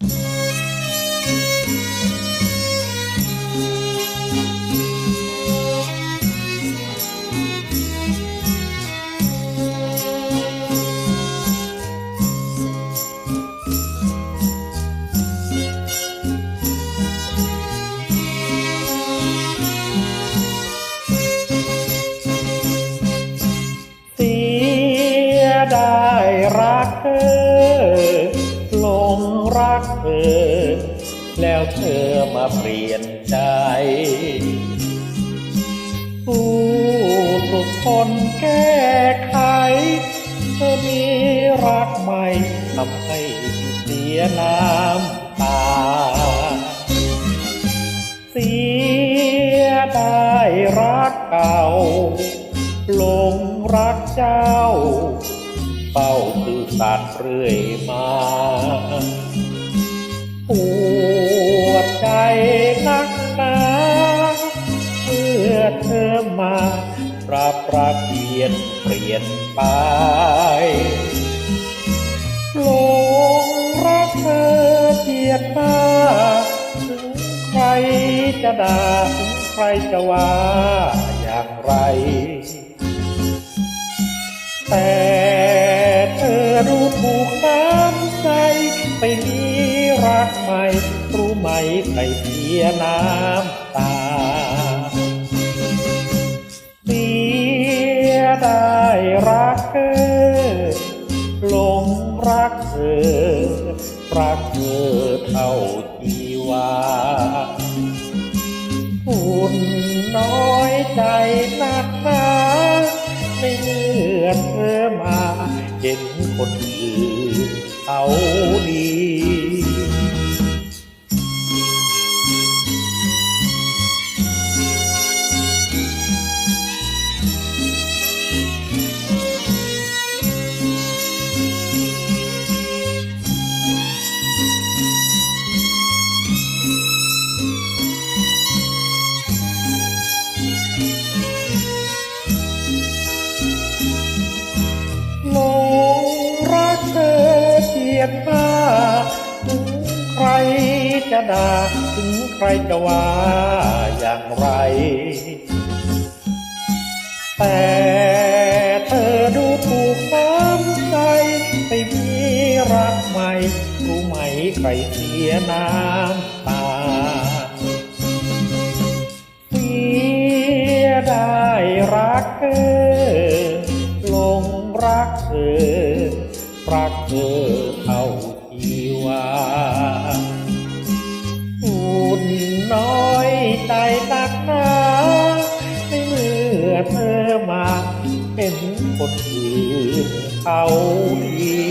เสียได้รักเธอ อ แล้วเธอมาเปลี่ยนใจผู้สุดทนแก้ไข เธอมีรักใหม่ทำให้เสียน้ำตา เสียได้รักเก่าหลงรักเจ้าเฝ้าตื่อสัตย์เรื่อยมา เธอมาปรับประเปลี่ยนเปลี่ยนไปหลงรักเธอเจียดตาถึงใครจะด่าถึงใครจะว่าอย่างไร แต่เธอรู้ถูกตามใจไปมีรักใหม่ รู้ไหมใครเสียน้ำตา ได้รักเธอหลงรักเธอ รักเธอเท่าทีวาหุ่นน้อยใจนักหนาในเมื่อเธอมา เห็นคนอื่นเขาดี ยดตาถึงใครจะด่าถึงใครจะว่าอย่างไร แต่เธอดูถูกน้ำใจไปมีรักใหม่รู้ไหมใครเสียน้ำตาเสียได้รักเธอลงรักเธอ รักเธอเท่าที่ว่าอุ่นน้อยใจตักหนาในเมื่อเธอมาเป็นคนอื่นเขาดี